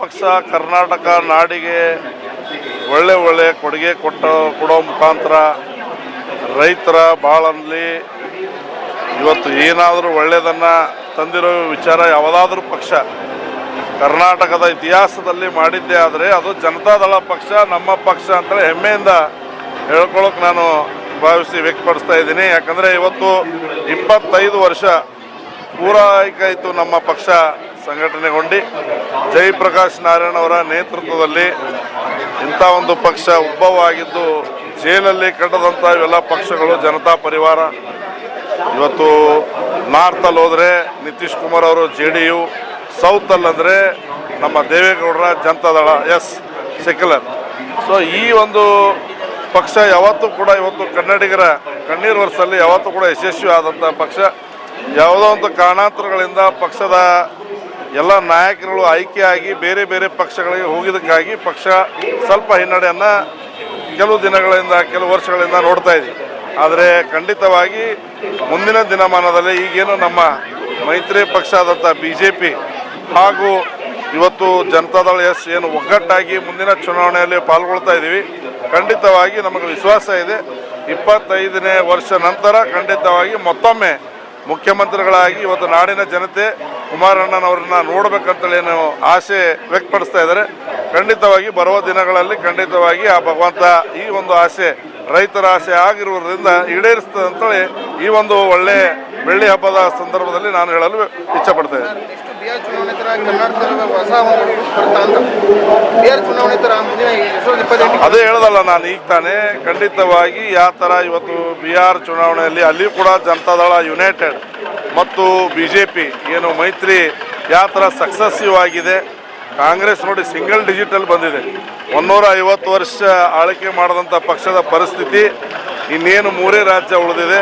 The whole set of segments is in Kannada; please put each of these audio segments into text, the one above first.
ಪಕ್ಷ ಕರ್ನಾಟಕ ನಾಡಿಗೆ ಒಳ್ಳೆ ಒಳ್ಳೆ ಕೊಡುಗೆ ಕೊಟ್ಟ, ಕೊಡೋ ಮುಖಾಂತರ ರೈತರ ಬಾಳಲ್ಲಿ ಇವತ್ತು ಏನಾದರೂ ಒಳ್ಳೆಯದನ್ನು ತಂದಿರೋ ವಿಚಾರ ಯಾವುದಾದ್ರೂ ಪಕ್ಷ ಕರ್ನಾಟಕದ ಇತಿಹಾಸದಲ್ಲಿ ಮಾಡಿದ್ದೇ ಆದರೆ ಅದು ಜನತಾದಳ ಪಕ್ಷ, ನಮ್ಮ ಪಕ್ಷ ಅಂತೇಳಿ ಹೆಮ್ಮೆಯಿಂದ ಹೇಳ್ಕೊಳ್ಳೋಕೆ ನಾನು ಭಾವಿಸಿ ವ್ಯಕ್ತಪಡಿಸ್ತಾ ಇದ್ದೀನಿ. ಯಾಕಂದರೆ ಇವತ್ತು ಇಪ್ಪತ್ತೈದು ವರ್ಷ ಪೂರೈಕಾಯಿತು ನಮ್ಮ ಪಕ್ಷ. ಸಂಘಟನೆಗೊಂಡು ಜಯಪ್ರಕಾಶ್ ನಾರಾಯಣ ಅವರ ನೇತೃತ್ವದಲ್ಲಿ ಇಂಥ ಒಂದು ಪಕ್ಷ ಉದ್ಭವ ಆಗಿದ್ದು ಜೈಲಲ್ಲಿ ಕಟ್ಟದಂಥ ಇವೆಲ್ಲ ಪಕ್ಷಗಳು, ಜನತಾ ಪರಿವಾರ. ಇವತ್ತು ನಾರ್ತಲ್ಲಿ ಹೋದರೆ ನಿತೀಶ್ ಕುಮಾರ್ ಅವರು ಜೆ ಡಿ ಯು ಸೌತಲ್ಲಂದರೆ ನಮ್ಮ ದೇವೇಗೌಡರ ಜನತಾದಳ ಎಸ್ ಸೆಕ್ಯುಲರ್ ಸೊ ಈ ಒಂದು ಪಕ್ಷ ಯಾವತ್ತೂ ಕೂಡ ಇವತ್ತು ಕನ್ನಡಿಗರ ಕಣ್ಣೀರು ವರ್ಷದಲ್ಲಿ ಯಾವತ್ತೂ ಕೂಡ ಯಶಸ್ವಿ ಆದಂಥ ಪಕ್ಷ. ಯಾವುದೋ ಒಂದು ಕಾರಣಾಂತರಗಳಿಂದ ಪಕ್ಷದ ಎಲ್ಲ ನಾಯಕರುಗಳು ಆಯ್ಕೆಯಾಗಿ ಬೇರೆ ಬೇರೆ ಪಕ್ಷಗಳಿಗೆ ಹೋಗಿದ್ದಕ್ಕಾಗಿ ಪಕ್ಷ ಸ್ವಲ್ಪ ಹಿನ್ನಡೆಯನ್ನು ಕೆಲವು ದಿನಗಳಿಂದ, ಕೆಲವು ವರ್ಷಗಳಿಂದ ನೋಡ್ತಾ ಇದ್ದೀವಿ ಆದರೆ ಖಂಡಿತವಾಗಿ ಮುಂದಿನ ದಿನಮಾನದಲ್ಲಿ ಈಗೇನು ನಮ್ಮ ಮೈತ್ರಿ ಪಕ್ಷ ಆದಂಥ ಬಿ ಜೆ ಪಿ ಹಾಗೂ ಇವತ್ತು ಜನತಾದಳ ಎಸ್ ಏನು ಒಗ್ಗಟ್ಟಾಗಿ ಮುಂದಿನ ಚುನಾವಣೆಯಲ್ಲಿ ಪಾಲ್ಗೊಳ್ತಾ ಇದ್ದೀವಿ. ಖಂಡಿತವಾಗಿ ನಮಗೆ ವಿಶ್ವಾಸ ಇದೆ. ಇಪ್ಪತ್ತೈದನೇ ವರ್ಷ ನಂತರ ಖಂಡಿತವಾಗಿ ಮತ್ತೊಮ್ಮೆ ಮುಖ್ಯಮಂತ್ರಿಗಳಾಗಿ ಇವತ್ತು ನಾಡಿನ ಜನತೆ ಕುಮಾರಣ್ಣನವ್ರನ್ನ ನೋಡಬೇಕಂತೇಳಿ ಏನು ಆಸೆ ವ್ಯಕ್ತಪಡಿಸ್ತಾ ಇದ್ದಾರೆ. ಖಂಡಿತವಾಗಿ ಬರುವ ದಿನಗಳಲ್ಲಿ ಖಂಡಿತವಾಗಿ ಆ ಭಗವಂತ ಈ ಒಂದು ಆಸೆ, ರೈತರ ಆಸೆ ಆಗಿರುವುದರಿಂದ ಈಡೇರಿಸ್ತದೆ ಅಂತೇಳಿ ಈ ಒಂದು ಒಳ್ಳೆ ಬೆಳ್ಳಿ ಹಬ್ಬದ ಸಂದರ್ಭದಲ್ಲಿ ನಾನು ಹೇಳಲು ಇದ್ದೀನಿ ಬಿಹಾರ್ ಚುನಾವಣೆ ತರ ಕರ್ನಾಟಕದ ಹೊಸ ಚುನಾವಣೆ ತರ ಮುಂದಿನ ಅದೇ ಹೇಳದಲ್ಲ ನಾನು, ಈಗ ತಾನೇ ಖಂಡಿತವಾಗಿ ಯಾವ ಥರ ಇವತ್ತು ಬಿಹಾರ್ ಚುನಾವಣೆಯಲ್ಲಿ ಅಲ್ಲಿ ಕೂಡ ಜನತಾದಳ ಯುನೈಟೆಡ್ ಮತ್ತು ಬಿ ಏನು ಮೈತ್ರಿ, ಯಾವ ಥರ ಸಕ್ಸಸ್ಸಿವ್ ಆಗಿದೆ. ಕಾಂಗ್ರೆಸ್ ನೋಡಿ ಸಿಂಗಲ್ ಡಿಜಿಟಲ್ ಬಂದಿದೆ. ಒನ್ನೂರ ಐವತ್ತು ವರ್ಷ ಆಳ್ಕೆ ಮಾಡಿದಂಥ ಪಕ್ಷದ ಪರಿಸ್ಥಿತಿ ಇನ್ನೇನು ಮೂರೇ ರಾಜ್ಯ ಉಳಿದಿದೆ.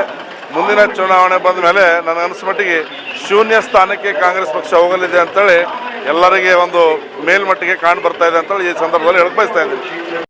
ಮುಂದಿನ ಚುನಾವಣೆ ಬಂದ ಮೇಲೆ ನನಗನ್ನಿಸ್ಮಟ್ಟಿಗೆ ಶೂನ್ಯ ಸ್ಥಾನಕ್ಕೆ ಕಾಂಗ್ರೆಸ್ ಪಕ್ಷ ಹೋಗಲಿದೆ ಅಂತೇಳಿ ಎಲ್ಲರಿಗೆ ಒಂದು ಮೇಲ್ಮಟ್ಟಿಗೆ ಕಾಣ್ ಬರ್ತಾ ಇದೆ ಅಂತೇಳಿ ಈ ಸಂದರ್ಭದಲ್ಲಿ ಹೇಳಕ್ ಬಯಸ್ತಾ ಇದ್ದೀನಿ.